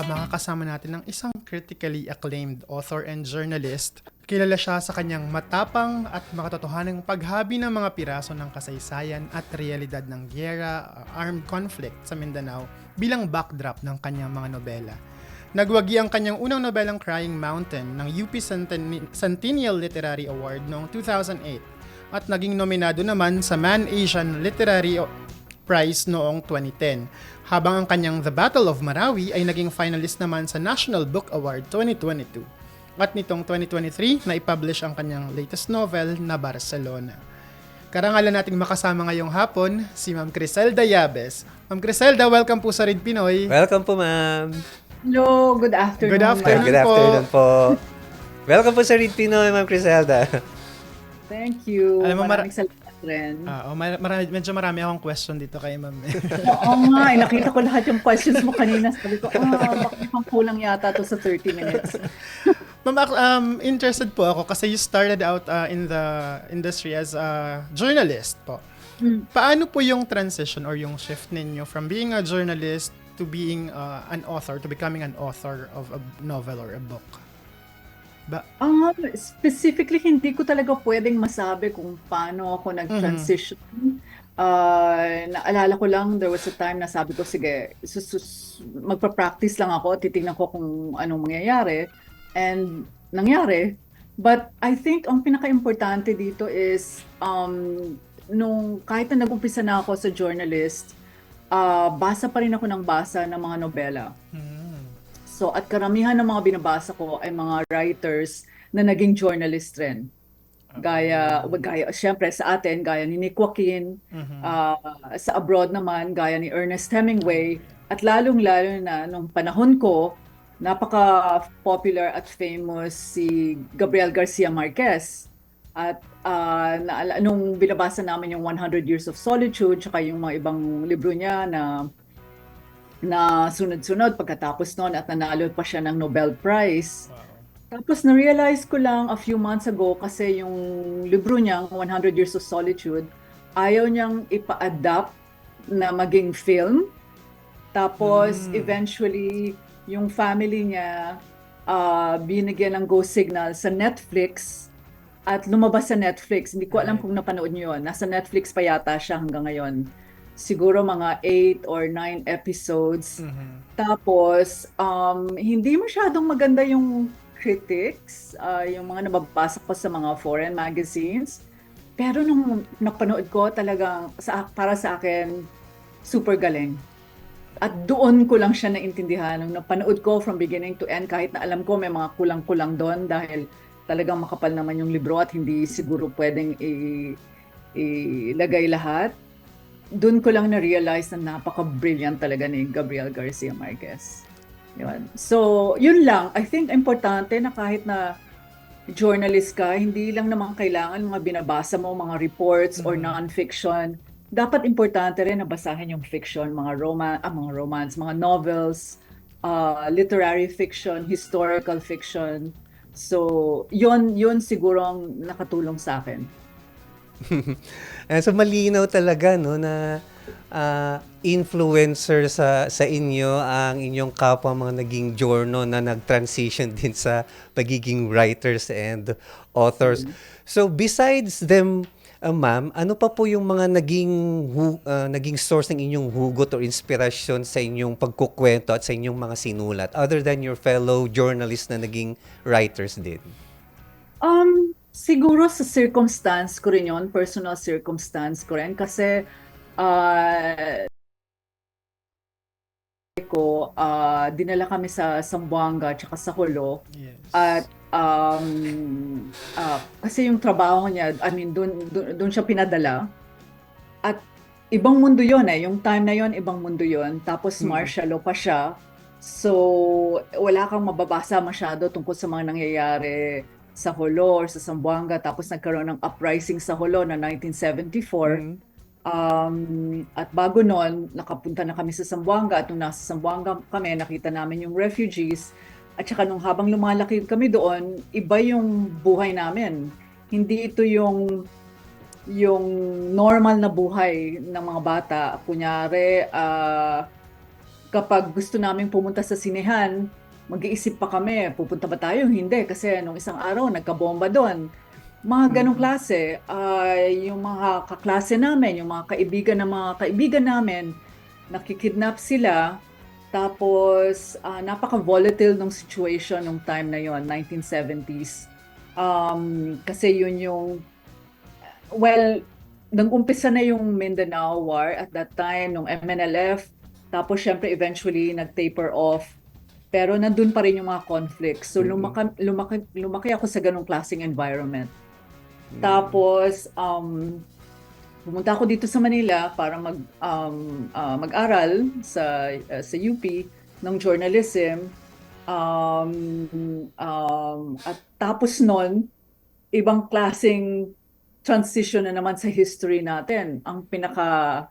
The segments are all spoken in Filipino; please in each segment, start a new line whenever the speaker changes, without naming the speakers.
uh, makakasama natin ng isang critically acclaimed author and journalist. Kilala siya sa kanyang matapang at makatotohanang paghabi ng mga piraso ng kasaysayan at realidad ng gyera, uh, armed conflict sa Mindanao bilang backdrop ng kanyang mga nobela. Nagwagi ang kanyang unang nobelang Crying Mountain ng UP Centen- Centennial Literary Award noong 2008 at naging nominado naman sa Man Asian Literary Prize noong 2010, habang ang kanyang The Battle of Marawi ay naging finalist naman sa National Book Award 2022. At nitong 2023, na-publish ang kanyang latest novel na Barcelona. Karangalan nating makasama ngayong hapon, si Ma'am Criselda Yabes. Ma'am Criselda, welcome po sa Read Pinoy.
Welcome po, ma'am.
Hello, good afternoon.
Good afternoon.
Good
po.
afternoon po. Welcome po sa Read Pinoy, ma'am Criselda.
Thank you.
Alam mo, mar-
Rin.
Ah, oh, mar- marami, medyo marami akong question dito kay Ma'am.
Oo nga, eh, nakita ko lahat yung questions mo kanina. Sabi ko, ah, bakit mukhang kulang yata to sa 30 minutes.
Ma'am, um, interested po ako kasi you started out uh, in the industry as a journalist po.
Mm.
Paano po yung transition or yung shift ninyo from being a journalist to being uh, an author, to becoming an author of a novel or a book? Ba-
Um, specifically, hindi ko talaga pwedeng masabi kung paano ako nag-transition. Ah, naalala ko lang, there was a time na sabi ko, sige, sus, magpa-practice lang ako, titignan ko kung anong mangyayari. And nangyari. But I think ang pinaka-importante dito is, um, nung kahit na nag-umpisa na ako sa journalist, ah, basa pa rin ako ng basa ng mga nobela.
Hmm.
So, at karamihan ng mga binabasa ko ay mga writers na naging journalist rin. Gaya, wag gaya, syempre sa atin, gaya ni Nick Joaquin,
Mhm.
ah, sa abroad naman, gaya ni Ernest Hemingway, at lalong-lalo na nung panahon ko, napaka-popular at famous si Gabriel Garcia Marquez. At ah, naala- nung binabasa namin yung 100 Years of Solitude, tsaka yung mga ibang libro niya na na sunod-sunod pagkatapos noon at nanalo pa siya ng Nobel Prize.
Wow.
Tapos na-realize ko lang a few months ago kasi yung libro niya, 100 Years of Solitude, ayaw niyang ipa-adapt na maging film. Tapos
Hmm.
eventually, yung family niya ah, binigyan ng go signal sa Netflix at lumabas sa Netflix. Hindi ko alam
Right.
kung napanood niyo yun. Nasa Netflix pa yata siya hanggang ngayon. Siguro mga 8 or 9 episodes.
Mhm.
Tapos, um, hindi masyadong maganda yung critics, ah, yung mga nababasa ko sa mga foreign magazines. Pero nung napanood ko, talagang sa, para sa akin, super galing. At doon ko lang siya naintindihan. Nung napanood ko from beginning to end, kahit na alam ko may mga kulang-kulang doon dahil talagang makapal naman yung libro at hindi siguro pwedeng i- ilagay lahat. Doon ko lang na-realize na napaka-brilliant talaga ni Gabriel Garcia Marquez. Yun. So, yun lang. I think importante na kahit na journalist ka, hindi lang naman kailangan mga binabasa mo, mga reports or
Mhm.
non-fiction. Dapat importante rin na basahin yung fiction, mga roman, ah, mga romance, mga novels, uh, literary fiction, historical fiction. So, yun, yun siguro ang nakatulong sa akin.
Eh, so malinaw talaga no na ah, influencer sa sa inyo ang inyong kapwa mga naging journo na nag-transition din sa pagiging writers and authors. So besides them, ah, ma'am, ano pa po yung mga naging hu- ah, naging source ng inyong hugot or inspirasyon sa inyong pagkukwento at sa inyong mga sinulat other than your fellow journalists na naging writers din?
Um, siguro sa circumstance ko rin yun, personal circumstance ko rin. Kasi, ah, ko, ah, dinala kami sa Zamboanga tsaka sa Holo.
Yes.
At, um, ah, kasi yung trabaho niya, I mean, dun, dun siya pinadala. At ibang mundo yon eh. Yung time na yon ibang mundo yon Tapos
Mm.
martial law pa siya. So, wala kang mababasa masyado tungkol sa mga nangyayari sa Holo or sa Zamboanga. Tapos nagkaroon ng uprising sa Holo na 1974.
Mhm.
Um, at bago noon, nakapunta na kami sa Zamboanga at nung nasa Zamboanga kami, nakita namin yung refugees. At saka nung habang lumalaki kami doon, iba yung buhay namin. Hindi ito yung yung normal na buhay ng mga bata. Kunyari, ah, kapag gusto namin pumunta sa sinehan, mag-iisip pa kami, pupunta ba tayo? Hindi, kasi nung isang araw, nagkabomba doon. Mga ganong klase, ay yung mga kaklase namin, yung mga kaibigan ng mga kaibigan namin, nakikidnap sila, tapos ah, napaka-volatile ng situation nung time na yon 1970s. Um, kasi yun yung, well, nang umpisa na yung Mindanao War at that time, nung MNLF, tapos syempre eventually nag-taper off. Pero nandun pa rin yung mga conflicts. So lumaki, lumaki, lumaki ako sa ganong klaseng environment. Tapos, um, pumunta ako dito sa Manila para mag, um, ah, mag-aral sa, ah, sa UP ng journalism. Um, um, at tapos nun, ibang klaseng transition na naman sa history natin. Ang pinaka,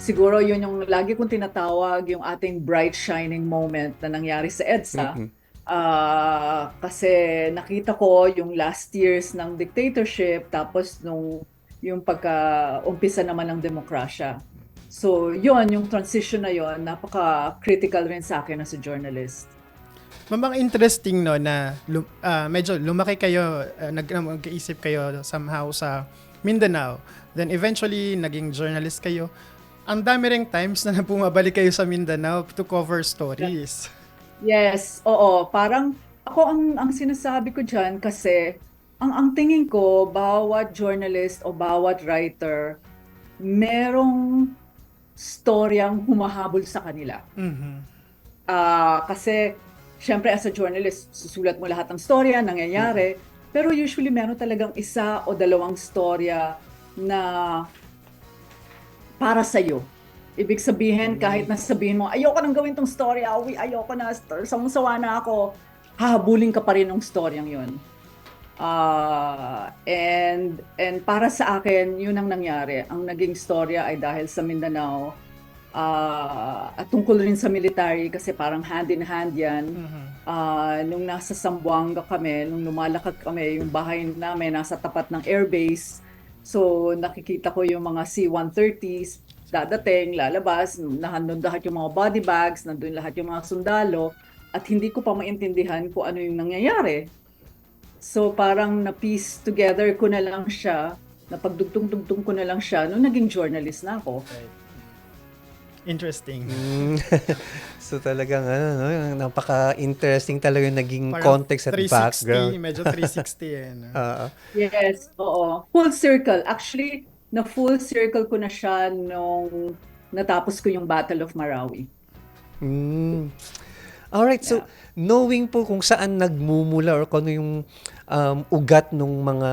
siguro yun yung lagi kong tinatawag, yung ating bright shining moment na nangyari sa EDSA.
Mhm.
Ah, kasi nakita ko yung last years ng dictatorship tapos nung yung pagka-umpisa naman ng demokrasya. So, yun, yung transition na yun, napaka-critical rin sa akin as a journalist.
Mamang interesting no na ah, medyo lumaki kayo, ah, nag nag-iisip kayo somehow sa Mindanao. Then eventually naging journalist kayo. Ang dami ring times na pumabalik kayo sa Mindanao to cover stories.
Yes, oo. Parang ako ang ang sinasabi ko diyan kasi ang ang tingin ko bawat journalist o bawat writer merong storyang humahabol sa kanila.
Mhm.
Ah, kasi syempre as a journalist, susulat mo lahat ng storya, nangyayari, pero usually meron talagang isa o dalawang storya na para sa iyo. Ibig sabihin, kahit nasabihin mo, ayoko nang gawin tong storya, uy, ayoko na, sawang-sawa na ako, hahabulin ka pa rin ng storyang yun. Ah, and and para sa akin, yun ang nangyari. Ang naging storya ay dahil sa Mindanao. Ah, at tungkol rin sa military kasi parang hand in hand 'yan.
Mhm.
Ah, nung nasa Zamboanga kami, nung lumalakad kami, yung bahay namin nasa tapat ng airbase. So nakikita ko yung mga C-130s dadating, lalabas, nandun lahat yung mga body bags, nandun lahat yung mga sundalo, at hindi ko pa maintindihan kung ano yung nangyayari. So parang na-piece together ko na lang siya, napagdugtong-dugtong ko na lang siya nung naging journalist na ako.
Interesting.
Mm. so talagang ano, no, napaka-interesting talaga yung naging
Parang
context at
360,
background.
medyo 360 eh. no?
Oo.
Yes, oo. Full circle. Actually, na full circle ko na siya nung natapos ko yung Battle of Marawi.
Mm. Alright, so knowing po kung saan nagmumula or kung ano yung um, ugat ng mga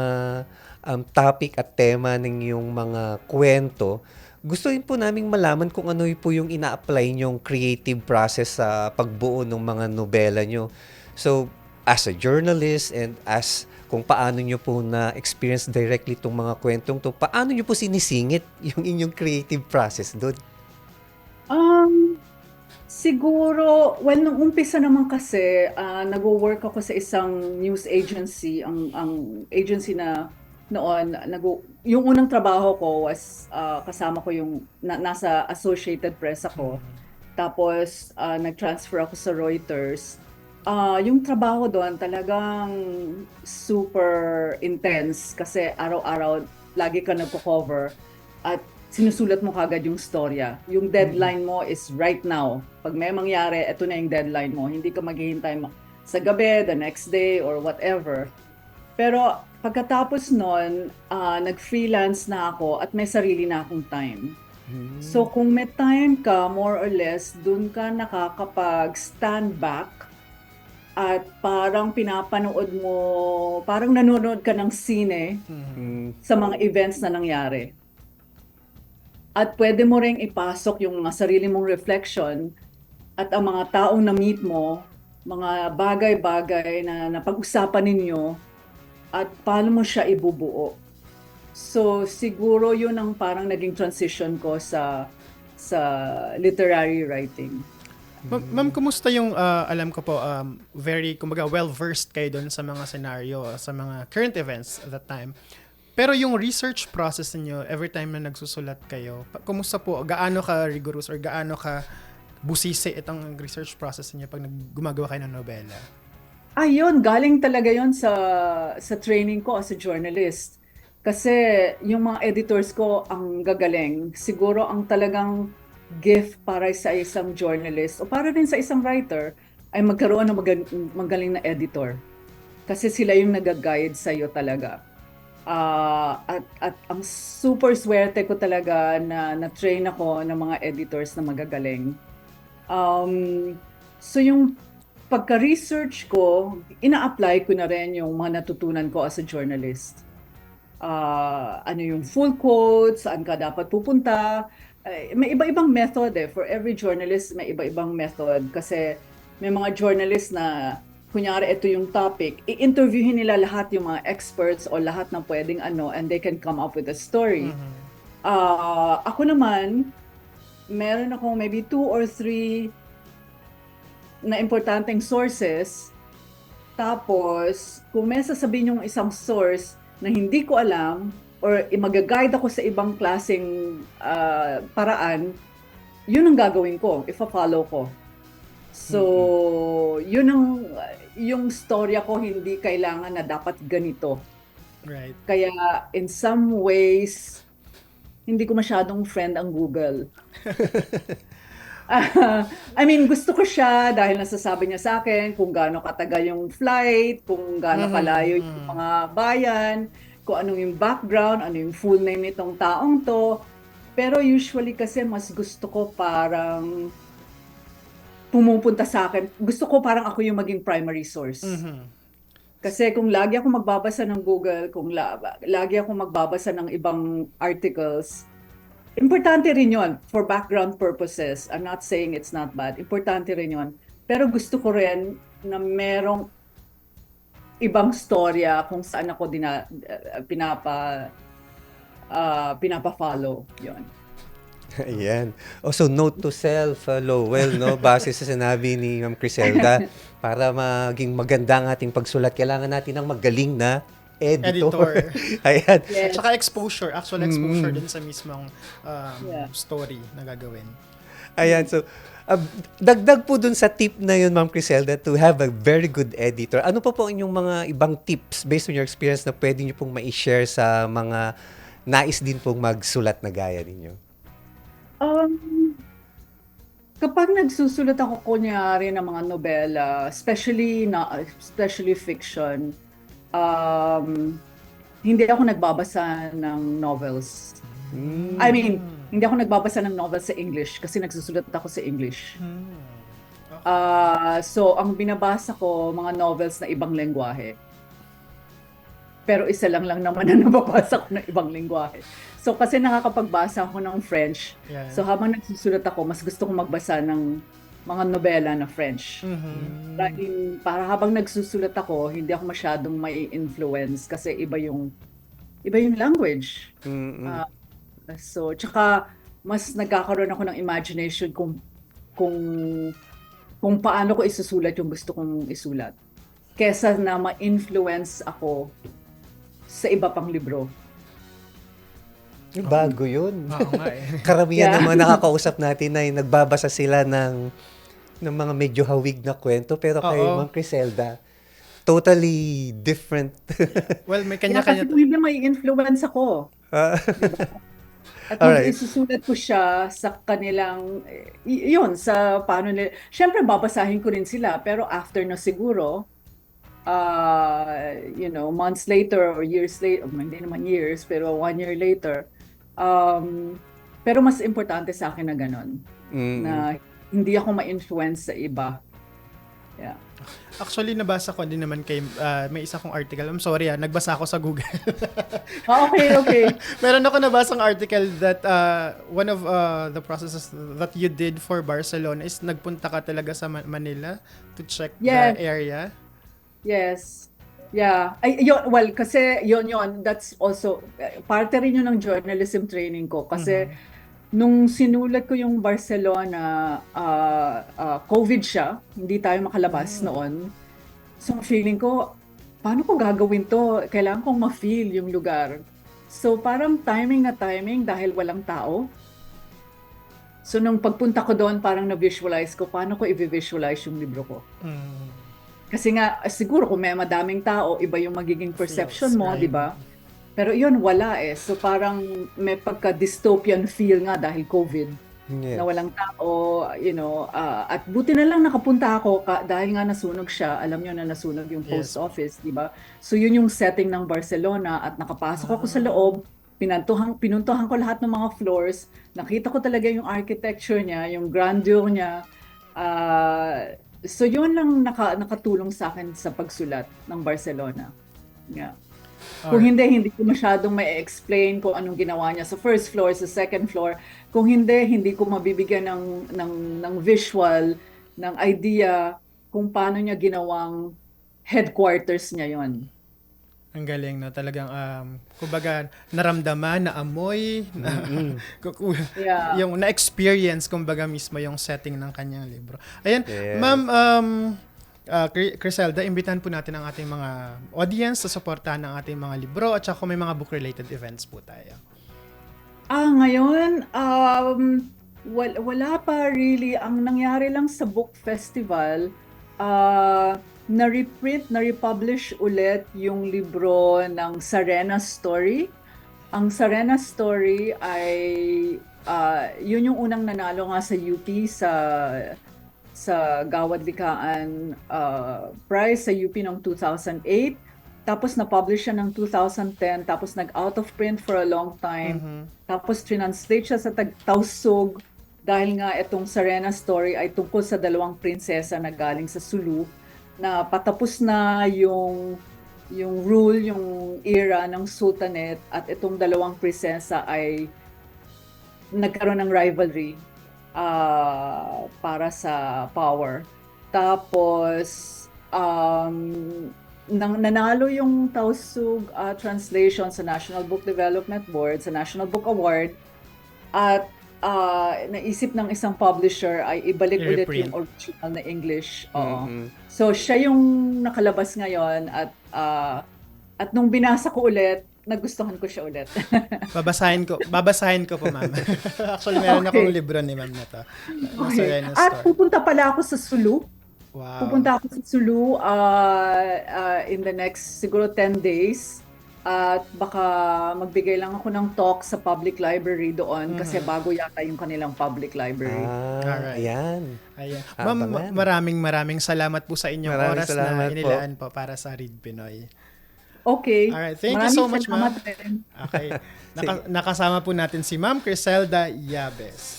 um, topic at tema ng yung mga kwento, gusto rin po naming malaman kung ano po yung ina-apply nyong creative process sa pagbuo ng mga nobela nyo. So, as a journalist and as kung paano nyo po na-experience directly itong mga kwentong to, paano nyo po sinisingit yung inyong creative process doon?
Um, siguro, well, nung umpisa naman kasi, ah, nag-work ako sa isang news agency. Ang, ang agency na noon, nag yung unang trabaho ko was ah, kasama ko yung, na, nasa Associated Press ako. Tapos, ah, nag-transfer ako sa Reuters. Ah, yung trabaho doon talagang super intense kasi araw-araw lagi ka nagko-cover at sinusulat mo kagad yung storya. Yung deadline mo is right now. Pag may mangyari, ito na yung deadline mo. Hindi ka maghihintay ma- sa gabi, the next day, or whatever. Pero pagkatapos nun, ah, nag-freelance na ako at may sarili na akong time. So kung may time ka, more or less, dun ka nakakapag-stand back at parang pinapanood mo, parang nanonood ka ng sine
Mm.
sa mga events na nangyari. At pwede mo ring ipasok yung mga sarili mong reflection at ang mga taong na-meet mo, mga bagay-bagay na napag-usapan ninyo at paano mo siya ibubuo. So siguro yun ang parang naging transition ko sa sa literary writing.
Ma- Ma'am, kumusta yung, ah, alam ko po, um, very, kumbaga, well-versed kayo doon sa mga senaryo, sa mga current events at that time. Pero yung research process niyo every time na nagsusulat kayo, kumusta po? Gaano ka rigorous or gaano ka busisi itong research process niyo pag gumagawa kayo ng nobela?
Ayun, galing talaga yon sa sa training ko as a journalist. Kasi yung mga editors ko ang gagaling. Siguro ang talagang gift para sa isang journalist o para rin sa isang writer ay magkaroon ng maga- magaling na editor. Kasi sila yung nag-guide sa iyo talaga. Ah, at, at ang super swerte ko talaga na na-train ako ng mga editors na magagaling. Um, so yung pagka-research ko, ina-apply ko na rin yung mga natutunan ko as a journalist. Ah, ano yung full quotes, saan ka dapat pupunta. Eh, may iba-ibang method eh. For every journalist, may iba-ibang method. Kasi may mga journalist na, kunyari, ito yung topic, i-interviewin nila lahat yung mga experts o lahat ng pwedeng ano, and they can come up with a story. Ah, ako naman, meron akong maybe two or three na importanteng sources. Tapos, kung may sasabihin yung isang source na hindi ko alam or mag-guide ako sa ibang klaseng ah, paraan, yun ang gagawin ko, ifa-follow ko. So, yun ang yung storya ko hindi kailangan na dapat ganito.
Right.
Kaya in some ways, hindi ko masyadong friend ang Google. Ah, I mean, gusto ko siya dahil nasasabi niya sa akin kung gaano katagal yung flight, kung gaano kalayo yung mga bayan, kung anong yung background, ano yung full name nitong taong to. Pero usually kasi mas gusto ko parang pumupunta sa akin. Gusto ko parang ako yung maging primary source.
Mhm.
Kasi kung lagi ako magbabasa ng Google, kung la- lagi ako magbabasa ng ibang articles, importante rin yon for background purposes. I'm not saying it's not bad. Importante rin yon. Pero gusto ko rin na merong ibang storya kung saan ako dina, uh, pinapa uh, pinapa-follow yon.
Ayan. Also, note to self, uh, Lowell, no? Base sa sinabi ni Ma'am Criselda, para maging maganda ang ating pagsulat, kailangan natin ng magaling na editor.
Editor.
Ayan.
Yes.
saka exposure, actual exposure
Mm.
dun sa mismong um,
Yeah.
story na gagawin.
Ayan, so, uh, dagdag po dun sa tip na yun, Ma'am Criselda, to have a very good editor. Ano pa po inyong mga ibang tips based on your experience na pwede nyo pong ma-share sa mga nais din pong magsulat na gaya ninyo?
Um, kapag nagsusulat ako kunyari ng mga nobela, especially na especially fiction, um, hindi ako nagbabasa ng novels.
Mm.
I mean, hindi ako nagbabasa ng novels sa English kasi nagsusulat ako sa English.
Hmm.
Ah, so ang binabasa ko mga novels na ibang lengguwahe. Pero isa lang lang naman na nababasa ko ng ibang lengguwahe. So kasi nakakapagbasa ako ng French.
Yeah.
So habang nagsusulat ako, mas gusto kong magbasa ng mga nobela na French.
Mhm.
Dahil para habang nagsusulat ako, hindi ako masyadong may influence kasi iba yung iba yung language.
Mm-mm.
Ah, so, tsaka mas nagkakaroon ako ng imagination kung kung kung paano ko isusulat yung gusto kong isulat. Kesa na ma-influence ako sa iba pang libro.
Bago yun.
Oo nga eh.
Karamihan
Yeah.
ng mga nakakausap natin ay nagbabasa sila ng ng mga medyo hawig na kwento pero kay
Oo.
Ma'am Criselda totally different.
Well, may
Kaya
kanya-kanya.
kasi hindi may influence ako.
Ah,
At
Alright.
Alright. isusulat ko siya sa kanilang, eh, y- yun, sa paano nila. Siyempre, babasahin ko rin sila, pero after na siguro, uh, you know, months later or years later, hindi naman years, pero one year later, um, pero mas importante sa akin na ganun,
mm,
na hindi ako ma-influence sa iba. Yeah.
Actually, nabasa ko din naman kay, ah, may isa kong article. I'm sorry ah, nagbasa ako sa Google.
Ah, okay, okay.
Meron ako nabasang article that uh, one of uh, the processes that you did for Barcelona is nagpunta ka talaga sa Ma- Manila to check
Yes.
the area.
Yes. Yeah. Ay, yun, well, kasi yun yun, that's also, eh, parte rin yun ng journalism training ko. Kasi nung sinulat ko yung Barcelona, ah, ah, COVID siya, hindi tayo makalabas noon. So feeling ko, paano ko gagawin to? Kailangan kong ma-feel yung lugar. So parang timing na timing dahil walang tao. So nung pagpunta ko doon, parang na-visualize ko, paano ko i-visualize yung libro ko?
Mm.
Kasi nga, siguro kung may madaming tao, iba yung magiging perception
Feels,
mo,
right.
di ba? Pero yun, wala eh. So parang may pagka-dystopian feel nga dahil COVID
Yes.
na walang tao, you know, ah, at buti na lang nakapunta ako ka, dahil nga nasunog siya, alam nyo na nasunog yung post
Yes.
office, di ba? So yun yung setting ng Barcelona at nakapasok ako sa loob, pinantuhan, pinuntuhan ko lahat ng mga floors, nakita ko talaga yung architecture niya, yung grandeur niya. Ah, so yun lang naka, nakatulong sa akin sa pagsulat ng Barcelona. Yeah. Kung hindi, hindi ko masyadong may explain kung anong ginawa niya sa first floor, sa second floor. Kung hindi, hindi ko mabibigyan ng, ng, ng visual, ng idea kung paano niya ginawang headquarters niya yon.
Ang galing no, talagang um kumbaga naramdaman na amoy na ku-
Yeah.
yung na-experience kumbaga mismo yung setting ng kanyang libro. Ayan,
Yes.
ma'am um uh, Cri- Criselda, imbitahan po natin ang ating mga audience sa suportahan ng ating mga libro at saka may mga book-related events po tayo.
Ah, ngayon, um, wala, wala pa really. Ang nangyari lang sa book festival, ah, na-reprint, na-republish ulit yung libro ng Sarena Story. Ang Sarena Story ay, ah, yun yung unang nanalo nga sa UP sa sa Gawad Likaan ah, Prize sa UP noong 2008. Tapos na-publish siya ng 2010, tapos nag-out of print for a long time. Tapos translate siya sa tag- Tausug dahil nga itong Serena story ay tungkol sa dalawang prinsesa na galing sa Sulu na patapos na yung yung rule, yung era ng sultanate at itong dalawang prinsesa ay nagkaroon ng rivalry ah, para sa power. Tapos um, nang nanalo yung Tausug ah, translation sa National Book Development Board, sa National Book Award, at ah, naisip ng isang publisher ay ibalik ulit yung original na English. Oo.
Mhm.
So siya yung nakalabas ngayon at ah, at nung binasa ko ulit, nagustuhan ko siya ulit.
Babasahin ko, babasahin ko po, ma'am. Actually, meron
Okay.
akong libro ni ma'am na to.
Okay. At pupunta pala ako sa Sulu.
Wow.
Pupunta ako sa Sulu ah, ah, in the next siguro 10 days. At baka magbigay lang ako ng talk sa public library doon kasi bago yata yung kanilang public library.
Ah,
Alright.
ayan.
Ayan. Ma'am, maraming maraming salamat po sa inyong
Maraming
oras na
po.
inilaan po. para sa Read Pinoy.
Okay.
Alright, thank you
Maraming
so much, ma'am. Okay. Naka- nakasama po natin si Ma'am Criselda Yabes.